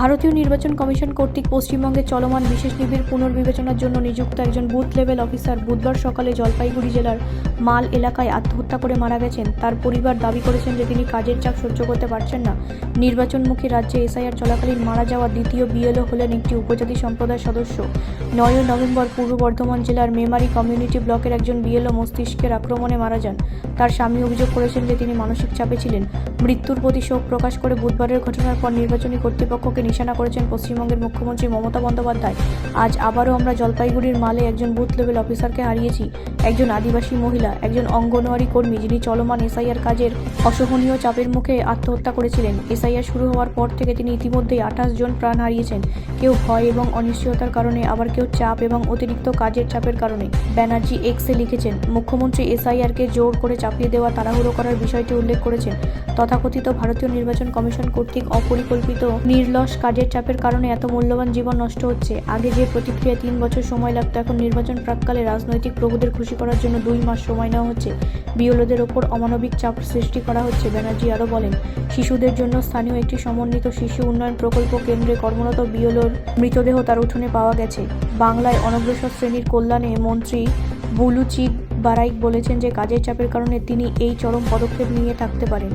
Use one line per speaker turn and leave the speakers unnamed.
ভারতীয় নির্বাচন কমিশন কর্তৃক পশ্চিমবঙ্গে চলমান বিশেষ নিবিড় পুনর্বিবেচনার জন্য নিযুক্ত একজন বুথ লেভেল অফিসার বুধবার সকালে জলপাইগুড়ি জেলার মাল এলাকায় আত্মহত্যা করে মারা গেছেন। তার পরিবার দাবি করেছেন যে তিনি কাজের চাপ সহ্য করতে পারছেন না। নির্বাচনমুখী রাজ্যে এসআইআর চলাকালীন মারা যাওয়া দ্বিতীয় বিএলও হলেন একটি উপজাতি সম্প্রদায়ের সদস্য। নয় নভেম্বর পূর্ব বর্ধমান জেলার মেমারি কমিউনিটি ব্লকের একজন বিএলও মস্তিষ্কের আক্রমণে মারা যান। তার স্বামী অভিযোগ করেছেন যে তিনি মানসিক চাপে ছিলেন। মৃত্যুর প্রতি শোক প্রকাশ করে বুধবারের ঘটনার পর নির্বাচনী কর্তৃপক্ষকে নিশানা করেছেন পশ্চিমবঙ্গের মুখ্যমন্ত্রী মমতা বন্দ্যোপাধ্যায়। আজ আবারও আমরা জলপাইগুড়ির মালে একজন বুথ লেভেল অফিসারকে হারিয়েছি। একজন আদিবাসী মহিলা, একজন অঙ্গনওয়াড়ি কর্মী যিনি চলমান এসআইআর কাজের অসহনীয় চাপের মুখে আত্মহত্যা করেছিলেন। এসআইআর শুরু হওয়ার পর থেকে তিনি ইতিমধ্যেই আঠাশ জন প্রাণ হারিয়েছেন। কেউ ভয় এবং অনিশ্চয়তার কারণে, আবার কেউ চাপ এবং অতিরিক্ত কাজের চাপের কারণে। ব্যানার্জি এক্সে লিখেছেন, মুখ্যমন্ত্রী এসআইআরকে জোর করে চাপিয়ে দেওয়া তাড়াহুড়ো করার বিষয়টি উল্লেখ করেছেন। তথাকথিত ভারতীয় নির্বাচন কমিশন কর্তৃক অপরিকল্পিত নির্লস কাজের চাপের কারণে এত মূল্যবান জীবন নষ্ট হচ্ছে। আগে যে প্রতিক্রিয়া তিন বছর সময় লাগতো, এখন নির্বাচন প্রাককালে রাজনৈতিক প্রভুদের খুশি করার জন্য দুই মাস সময় নেওয়া হচ্ছে। বিওলোদের ওপর অমানবিক চাপ সৃষ্টি করা হচ্ছে, ব্যানার্জি আরও বলেন। শিশুদের জন্য স্থানীয় একটি সমন্বিত শিশু উন্নয়ন প্রকল্প কেন্দ্রে কর্মরত বিওলোর মৃতদেহ তার উঠোনে পাওয়া গেছে। বাংলায় অনগ্রসর শ্রেণির কল্যাণে মন্ত্রী বুলুচি বারাইক বলেছেন যে, কাজের চাপের কারণে তিনি এই চরম পদক্ষেপ নিয়ে থাকতে পারেন।